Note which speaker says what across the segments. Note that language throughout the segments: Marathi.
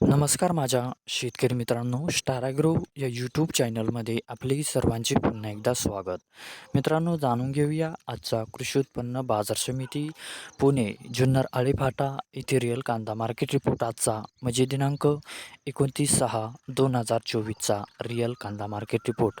Speaker 1: नमस्कार माझ्या शेतकरी मित्रांनो स्टाराग्रो या यूट्यूब चॅनलमध्ये आपले सर्वांचे पुन्हा एकदा स्वागत. मित्रांनो जाणून घेऊया आजचा कृषी उत्पन्न बाजार समिती पुणे जुन्नर आळेफाटा येथे रिअल कांदा मार्केट रिपोर्ट आजचा. म्हणजे दिनांक एकोणतीस सहा दोन हजार चोवीसचा रिअल कांदा मार्केट रिपोर्ट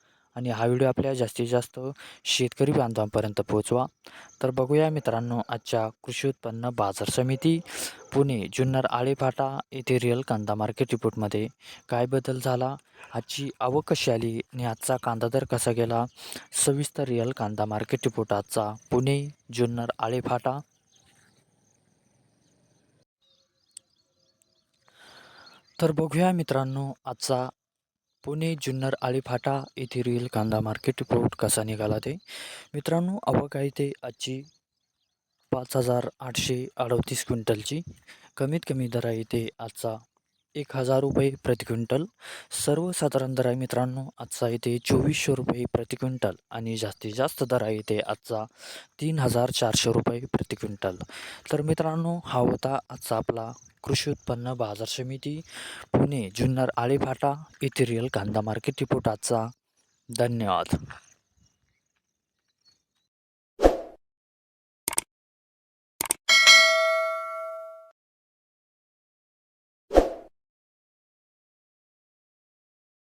Speaker 1: आणि हा व्हिडिओ आपल्या जास्तीत जास्त शेतकरी बांधवांपर्यंत पोहोचवा. तर बघूया मित्रांनो आजच्या कृषी उत्पन्न बाजार समिती पुणे जुन्नर आळेफाटा येथे रिअल कांदा मार्केट रिपोर्टमध्ये काय बदल झाला? आजची आवक कशी आली आणि आजचा कांदा दर कसा गेला? सविस्तर रिअल कांदा मार्केट रिपोर्ट आजचा पुणे जुन्नर आळेफाटा. तर बघूया मित्रांनो आजचा पुणे जुन्नर आळीफाटा येथे रील कांदा मार्केट रिपोर्ट कसा निघाला ते? मित्रांनो आवक आहे ते आजची पाच हजार आठशे अडतीस क्विंटलची. कमीत कमी दर आहे ते आजचा एक हजार रुपये प्रति क्विंटल. सर्वसाधारण दर आहे मित्रांनो आजचा इथे चोवीसशे रुपये प्रति क्विंटल आणि जास्तीत जास्त दर आहे येते आजचा तीन हजार चारशे रुपये प्रति क्विंटल. तर मित्रांनो हा होता आजचा आपला कृषी उत्पन्न बाजार समिती. पुणे जुन्नर आळेफाटा येथे रिअल कांदा मार्केट रिपोर्ट आजचा. धन्यवाद.